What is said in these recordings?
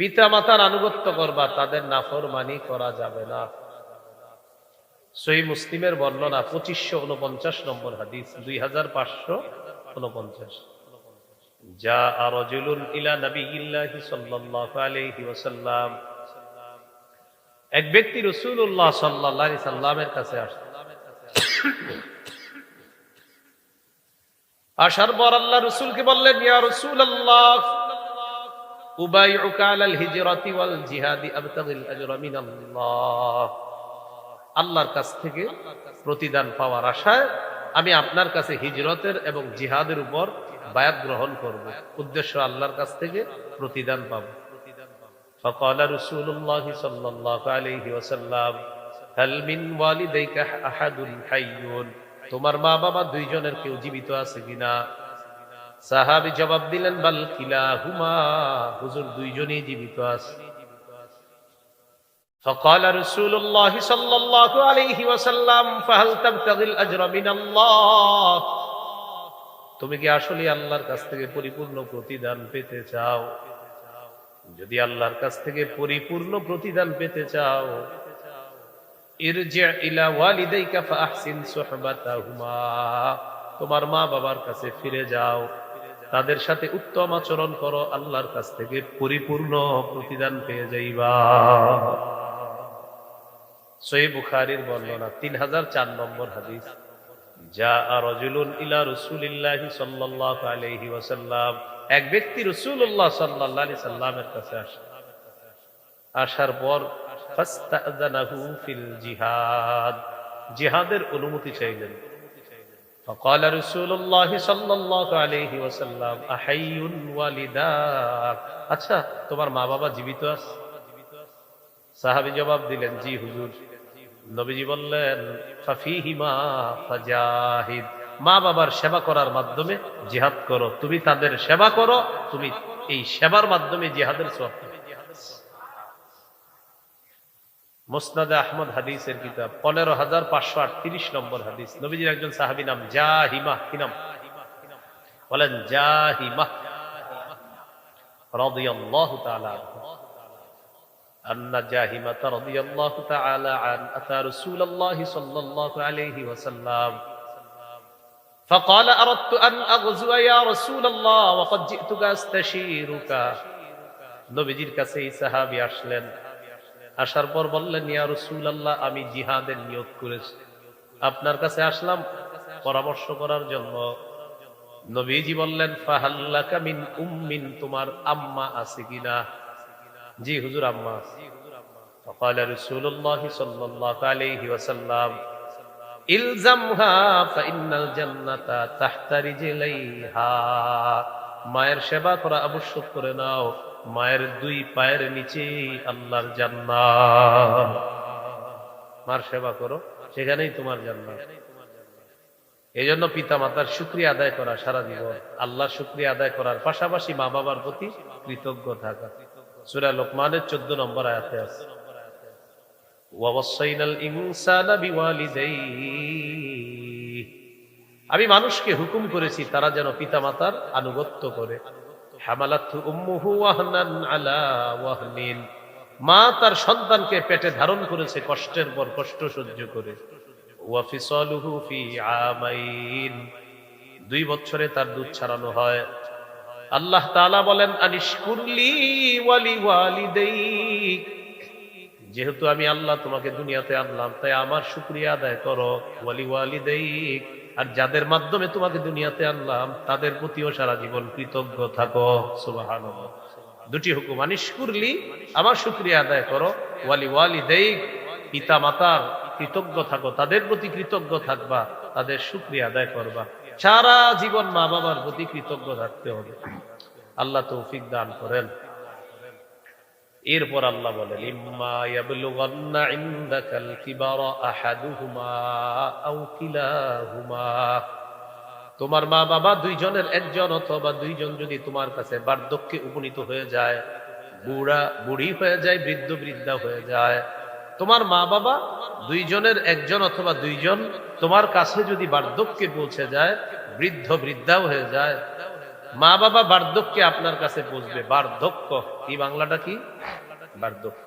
পিতা মাতার আনুগত্য করবা, তাদের নাফরমানি করা যাবে না। সই মুসলিমের বর্ণনা পঁচিশশো উনপঞ্চাশ নম্বর হাদিস, দুই হাজার পাঁচশো উনপঞ্চাশ যা ইলা এক ব্যক্তি রাসূলুল্লাহ সাল্লামের কাছে আসে, আসার পর আল্লাহ রসুলকে বললেন, ইয়া উবাইউকা আলাল হিজরাতি ওয়াল জিহাদি আবতাগিল আজরা মিনাল্লাহ আল্লাহর কাছ থেকে প্রতিদান পাওয়ার আশায় আমি আপনার কাছে হিজরতের এবং জিহাদের উপর বায়াত গ্রহণ করব উদ্দেশ্য আল্লাহর কাছ থেকে প্রতিদান পাব فقال رسول الله صلى الله عليه وسلم هل من والديك احد حي তোমার মা বাবা দুইজনের কেউ জীবিত আছে কিনা সাহাবী জবাব দিলেন বাল কিলাহুমা হুজুর দুইজনই জীবিত আছে فقال رسول الله صلى الله عليه وسلم فهل تبتغي الاجر من الله তুমি কি আসলে আল্লাহর কাছ থেকে পরিপূর্ণ প্রতিদান পেতে চাও যদি আল্লাহর কাছ থেকে পরিপূর্ণ প্রতিদান পেতে চাও ইরজি ইলা ওয়ালিদাইকা ফাহসিন সুহবাতাহুমা তোমার মা বাবার কাছে ফিরে যাও তাদের সাথে উত্তম আচরণ করো, আল্লাহর কাছ থেকে পরিপূর্ণ প্রতিদান পেয়ে যাইবা। সহি বুখারীর বর্ণনা, তিন হাজার চার নম্বর হাদিস। যা রজুলুন ইলা এক ব্যক্তি রসুল্লাহ সাল্লাল্লাহু সাল্লামের কাছে আসে, আসার পর ফিল জিহাদ, জিহাদের অনুমতি চাইলেন। فقال رسول الله صلى الله عليه وسلم احي والداك আচ্ছা তোমার মা বাবা জীবিত আছে সাহাবী জবাব দিলেন জি হুজুর নবীজি বললেন ফাফিহিমা ফাজাহিদ মা বাবার সেবা করার মাধ্যমে জিহাদ করো তুমি তাদের সেবা করো তুমি এই সেবার মাধ্যমে জিহাদের সওয়াব মুসনাদে আহমদ হাদিসের কিতাব পনেরো হাজার পাঁচশো আটত্রিশ নম্বর হাদিস নবীজির একজন সাহাবী নাম জাহিমা কি নাম বলেন জাহিমা রাদিয়াল্লাহু তাআলা আনহু أن جاهمة رضي الله تعالى عن أتى رسول الله صلى الله عليه وسلم فقال أردت أن أغزو يا رسول الله وقد جئتك أستشيرك নবীজির কাছে এই সাহাবি আসলেন আসার পর বললেন ইয়া রসুল আল্লাহ আমি জিহাদের নিয়োগ করেছি আপনার কাছে আসলাম পরামর্শ করার জন্য নবীজি বললেন ফাহাল্লাকা মিন উম্মিন তোমার আম্মা আছে কিনা জি হুজুর আম্মা فقال رسول الله صلى الله عليه وسلم ইলজামহা فإن الجنة تحت رجليها মায়ের সেবা করা আবশ্যক করে নাও মায়ের দুই পায়ের নিচে আল্লাহর জান্নাত। মার সেবা করো, সেখানেই তোমার জান্নাত। এই জন্য পিতা মাতার শুক্রিয়া আদায় করা সারা জীবন। আল্লাহর শুক্রিয়া আদায় করার পাশাপাশি মা বাবার প্রতি কৃতজ্ঞ থাকা। সুরা লোকমানের চোদ্দ নম্বর আয়াতে আছে। আমি মানুষকে হুকুম করেছি তারা যেন পিতামাতার আনুগত্য করে। মা তার সন্তানকে পেটে ধারণ করেছে কষ্টের পর কষ্ট সহ্য করে। দুই বছরে তার দুধ ছাড়ানো হয়। আল্লাহ তাআলা বলেন ওয়ালি যেহেতু আমি আল্লাহ তোমাকে দুনিয়াতে আনলাম, তাই আমার শুক্রিয়া আদায় করো। ওয়ালি ওয়ালি ওয়ালিদাইক। আর যাদের মাধ্যমে তোমাকে দুনিয়াতে আনলাম, তাদের প্রতিও সারা জীবন কৃতজ্ঞ থাকো। সুবাহান দুটি হুকুম আনিস করলি আমার শুক্রিয়া আদায় করো। ওয়ালি ওয়ালি দেই পিতা মাতার কৃতজ্ঞ থাকো, তাদের প্রতি কৃতজ্ঞ থাকবা, তাদের শুক্রিয়া আদায় করবা। সারা জীবন মা বাবার প্রতি কৃতজ্ঞ থাকতে হবে। আল্লাহ তৌফিক দান করেন। এরপর আল্লাহ কিলাহুমা। তোমার মা বাবা দুইজনের একজন অথবা দুইজন যদি তোমার কাছে বার্ধক্যে উপনীত হয়ে যায়, বুড়া বুড়ি হয়ে যায়, বৃদ্ধ বৃদ্ধা হয়ে যায়, তোমার মা বাবা দুইজনের একজন অথবা দুইজন তোমার কাছে যদি বার্ধক্যে পৌঁছে যায়, বৃদ্ধ বৃদ্ধাও হয়ে যায় মা বাবা বার্ধক্যে আপনার কাছে বুঝবে বার্ধক্য কি বাংলাটা কি বার্ধক্য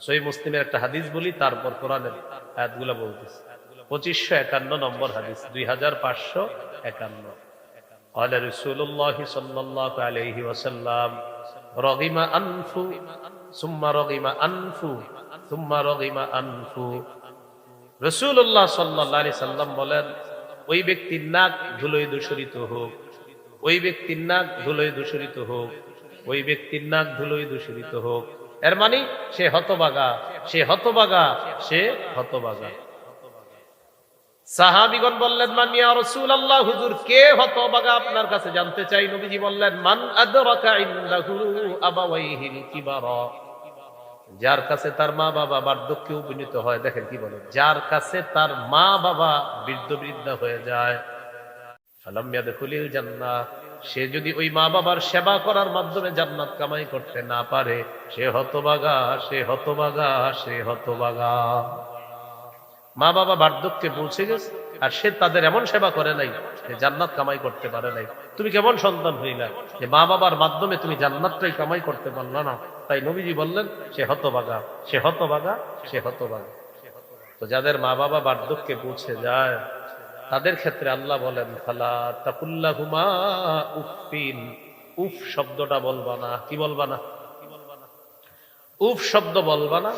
সই মুসলিমের একটা হাদিস বলি তারপর কোরআনের আয়াতগুলো বলতেছি পঁচিশশো একান্ন নম্বর হাদিস দুই হাজার পাঁচশো একান্ন قال رسول الله صلى الله عليه وسلم رغم أنف ثم رغم أنف ثم رغم أنف রসুল্লাহ সাল্লাহ আলি সাল্লাম বলেন ওই ব্যক্তির নাক ধুলোয় দূষরিত হোক ওই ব্যক্তির নাক ধুলোয় দূষরিত হোক, ওই ব্যক্তির নাক ধুলোয় দূষরিত হোক। এর মানে সে হতবাগা সে হতবাগা সে হতবাগা। সাহাবিগণ বললেন মানিয়া রসুল আল্লাহ হুজুর, কে হতবাগা আপনার কাছে জানতে চাই? নবীজি বললেন, মান আদরাকা ইনদাহু আবাওয়াইহিল কিবারা। যার কাছে তার মা বাবা বার্ধক্যে উপনীত হয়, দেখেন কি বলে যার কাছে তার মা বাবা বৃদ্ধ বৃদ্ধা হয়ে যায়। সে যদি ওই মা বাবার সেবা করার মাধ্যমে জান্নাত কামাই করতে না পারে, সে হতবাগা সে হতবাগা সে হতবাগা। মা বাবা বার্ধক্যে পৌঁছে গেছে, আর সে তাদের এমন সেবা করে নাই যে জান্নাত কামাই করতে পারে নাই। তুমি কেমন সন্তান হইলা যে মা বাবার মাধ্যমে তুমি জান্নাতটাই কামাই করতে পারল না? তাই নবীজি বললেন, সে হতবাগা সে হতবাগা সে হতবাগা। তো যাদের মা বাবা বার্ধক্যে পৌঁছে যায় তাদের ক্ষেত্রে আল্লাহ বলেন খালা তাকুল্লাহুমা উফিন উফ শব্দটা বলবা না। কি বলবা না? উফ শব্দ বলবা না।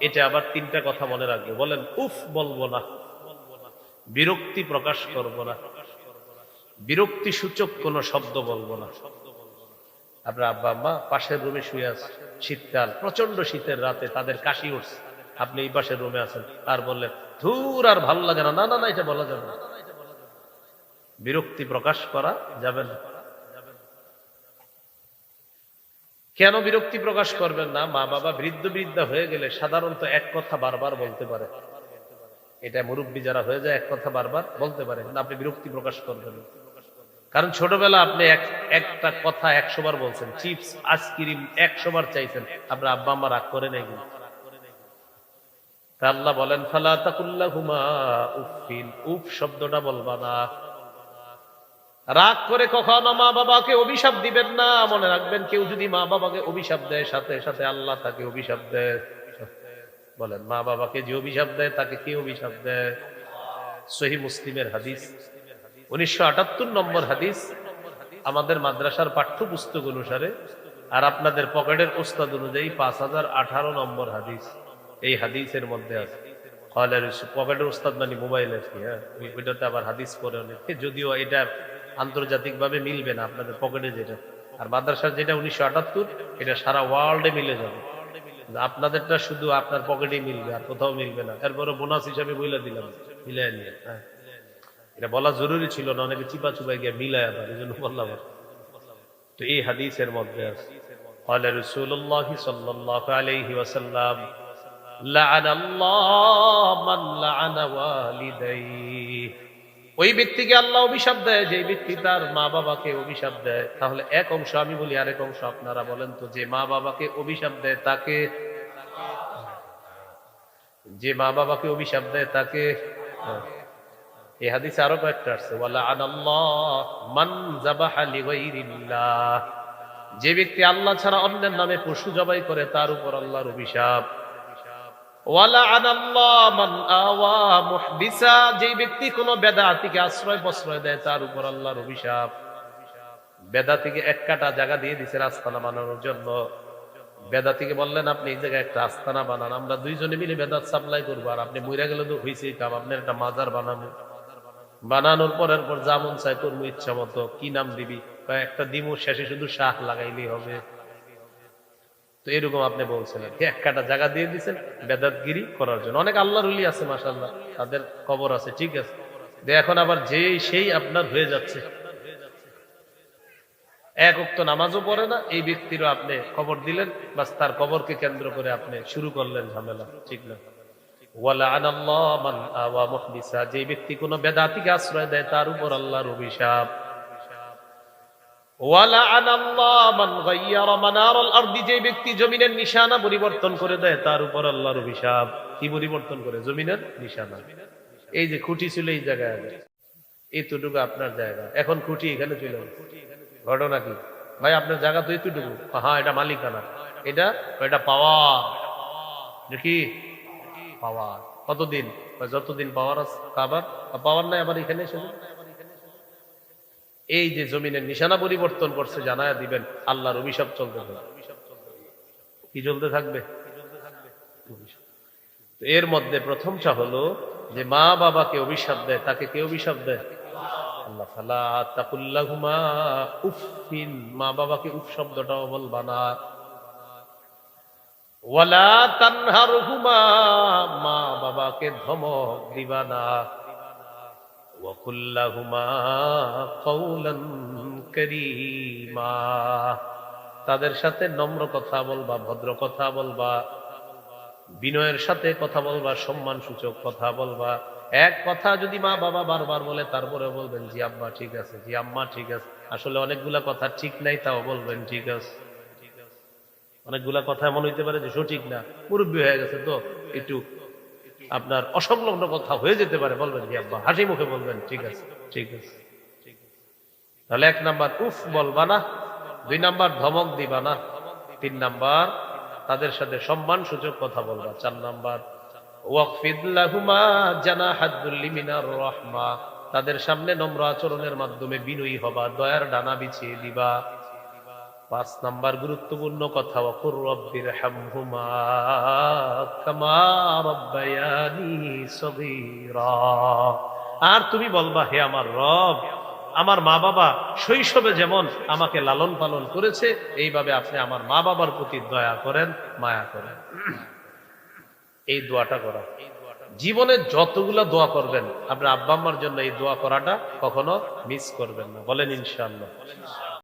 এটা আবার তিনটা কথা মনে রাখবে। বলেন, উফ বলব না। বিরক্তি প্রকাশ করব না। বিরক্তি সূচক কোন শব্দ বলব না। আপনার আব্বা আম্মা পাশের রুমে শুয়ে আছে। শীতকাল প্রচণ্ড শীতের রাতে তাদের কাশি উঠছে। আপনি এই পাশের রুমে আছেন। আর বললেন, ধুর, আর ভালো লাগে না। না না না, এটা বলা যাবে না। বিরক্তি প্রকাশ করা যাবে না। কেন বিরক্তি প্রকাশ করবেন না? মা বাবা বৃদ্ধ বৃদ্ধা হয়ে গেলে সাধারণত এক কথা বারবার বলতে পারে। এটা মুরব্বী যারা হয়ে যায়, এক কথা বারবার বলতে পারে, কিন্তু আপনি বিরক্তি প্রকাশ করবেন কারণ ছোটবেলা আপনি এক- একটা কথা একশো বার বলছেন, চিপস, আইসক্রিম একশো বার চাইছেন। আপনার আব্বা আম্মা রাগ করে নেই কিন্তু। তা আল্লাহ বলেন, ফালা তাকুল্লাহুমা উফিন উফ শব্দটা বলবা না। রাগ করে কখনো মা বাবাকে অভিশাপ দিবেন না। মনে রাখবেন, কেউ যদি মা বাবাকে অভিশাপ দেয়, সাথে সাথে আল্লাহ তাকে অভিশাপ দেয়। বলেন, মা বাবাকে যে অভিশাপ দেয়, তাকে কি অভিশাপ দেয়? সহি মুসলিমের হাদিস। উনিশশো আটাত্তর নম্বর হাদিস। আমাদের মাদ্রাসার পাঠ্যপুস্তক অনুসারে, আর আপনাদের পকেটের ওস্তাদ অনুযায়ী পাঁচ হাজার আঠারো নম্বর হাদিস। এই হাদিসের মধ্যে আছে কলের পকেটের ওস্তাদ মানে মোবাইল আর কি হ্যাঁ ওই- ওইটাতে আবার হাদিস পরে অনেকে যদিও এটা আন্তর্জাতিক ভাবে মিলবে না আপনাদের পকেটে যেটা আর মাদ্রাসার যেটা উনিশশো আটাত্তর এটা সারা ওয়ার্ল্ডে মিলে যাবে কিন্তু আপনাদেরটা শুধু আপনার পকেটেই মিলবে আর কোথাও মিলবে না এরপরে বোনাস হিসাবে বইলা দিলাম মিলাই নিয়ে হ্যাঁ এটা বলা জরুরি ছিল না অনেকে চিপা চুপাই গিয়ে মিলায় আবার এই জন্য বললাম আর। তো এই হাদিসের মধ্যে আছে قال رسول الله صلى الله عليه وسلم ওই ব্যক্তিকে আল্লাহ অভিশাপ দেয় যে ব্যক্তি তার মা বাবাকে অভিশাপ দেয়। তাহলে এক অংশ আমি বলি, আরেক অংশ আপনারা বলেন তো, যে মা বাবাকে অভিশাপ দেয় তাকে? যে মা বাবাকে অভিশাপ দেয় তাকে। এই হাদিসে আরও কয়েকটা আসছে যে ব্যক্তি আল্লাহ ছাড়া অন্যের নামে পশু জবাই করে, তার উপর আল্লাহর অভিশাপ ওয়ালা আনাল্লাহ মান আওয়া মুহদিসা যে ব্যক্তি কোনো বেদাতিকে আশ্রয় প্রশ্রয় দেয়, তার উপর আল্লাহর অভিশাপ। বেদাতিকে এক কাটা জায়গা দিয়ে দিছে রাস্তানা বানানোর জন্য। বেদাতিকে বললেন, আপনি এই জায়গায় একটা আস্তানা বানান, আমরা দুইজনে মিলে বেদাত সাপ্লাই করব, আর আপনি মইরা গেলে তো হয়েছেই কাম আপনার একটা মাজার বানানো। বানানোর পরের পর যেমন চাই করব ইচ্ছা মতো, কি নাম দিবি? একটা দিমু শেষে শুধু শাহ লাগাইলেই হবে। তো এরকম আপনি বলছিলেন। এক কাটা জায়গা দিয়ে দিচ্ছেন বেদাতগিরি করার জন্য। অনেক আল্লাহর উলি আছে মাসাল্লাহ তাদের কবর আছে, ঠিক আছে। এখন আবার যেই, সেই আপনার হয়ে যাচ্ছে। এক উক্ত নামাজও পড়ে না, এই ব্যক্তিরও আপনি খবর দিলেন, বাস তার কবরকে কেন্দ্র করে আপনি শুরু করলেন ঝামেলা, ঠিক না? যে ব্যক্তি কোনো বেদাতিকে আশ্রয় দেয়, তার উপর আল্লাহর অভিশাপ। যে ব্যক্তি জমিনের নিশানা পরিবর্তন করে দেয়, তার উপর আল্লাহর অভিশাপ কি পরিবর্তন করে? জমিনের নিশানা। এই যে খুঁটি ছিল এই জায়গায় এতটুকু আপনার জায়গা। এখন খুঁটি এখানে ঘটনা কি? ভাই, আপনার জায়গা তো এতটুকু। হ্যাঁ এটা মালিকানা। এটা এটা পাওয়ার। দেখি পাওয়ার। কতদিন? যতদিন পাওয়ার আছে, পাওয়ার? নাই, আবার এখানে এসে। এই যে জমিনের নিশানা পরিবর্তন করছে, জানায় দিবেন, আল্লাহর অভিশাপ চলতে থাকবে কি চলতে থাকবে? এর মধ্যে প্রথমটা হলো যে মা বাবাকে অভিশাপ দেয়, তাকে কে অভিশাপ দেয়? মা বাবাকে মা বাবাকে ধমক দিবা না। ওয়াকুল্লাহুমা কওলান কারীমা। তাদের সাথে নম্র কথা বলবা, ভদ্র কথা বলবা, বিনয়ের সাথে কথা বলবা সম্মান সূচক কথা বলবা। এক কথা যদি মা বাবা বারবার বলে তারপরে বলবেন, জি আম্মা, ঠিক আছে, জি আম্মা, ঠিক আছে। আসলে অনেকগুলা কথা ঠিক নাই, তাও বলবেন, ঠিক আছে। অনেকগুলা কথা এমন হইতে পারে যে সঠিক না। মুরব্বী হয়ে গেছে তো, একটু আপনার অসংলগ্ন কথা হয়ে যেতে পারে, বলবেন জি আব্বা? হাসি মুখে বলবেন, ঠিক আছে ঠিক আছে। তাহলে এক নাম্বার, উফ বলবা না দুই নাম্বার, ধমক দিবা না তিন নাম্বার, তাদের সাথে সম্মান সূচক কথা বলবা। চার নাম্বার তাদের সামনে নম্র আচরণের মাধ্যমে বিনয়ী হবা, দয়ার ডানা বিছিয়ে দিবা। পাঁচ নাম্বার গুরুত্বপূর্ণ কথা, ওয়াকুর রব্বির হামহুমা কামা রব্বায়ানি আর তুমি বলবা, হে আমার রব, আমার মা বাবা শৈশবে যেমন আমাকে লালন পালন করেছে, এইভাবে আপনি আমার মা বাবার প্রতি দয়া করেন, মায়া করেন। এই দোয়াটা করা। জীবনে যতগুলো দোয়া করবেন, আপনার আব্বা আম্মার জন্য এই দোয়া করাটা কখনো মিস করবেন না। বলেন ইনশাআল্লাহ।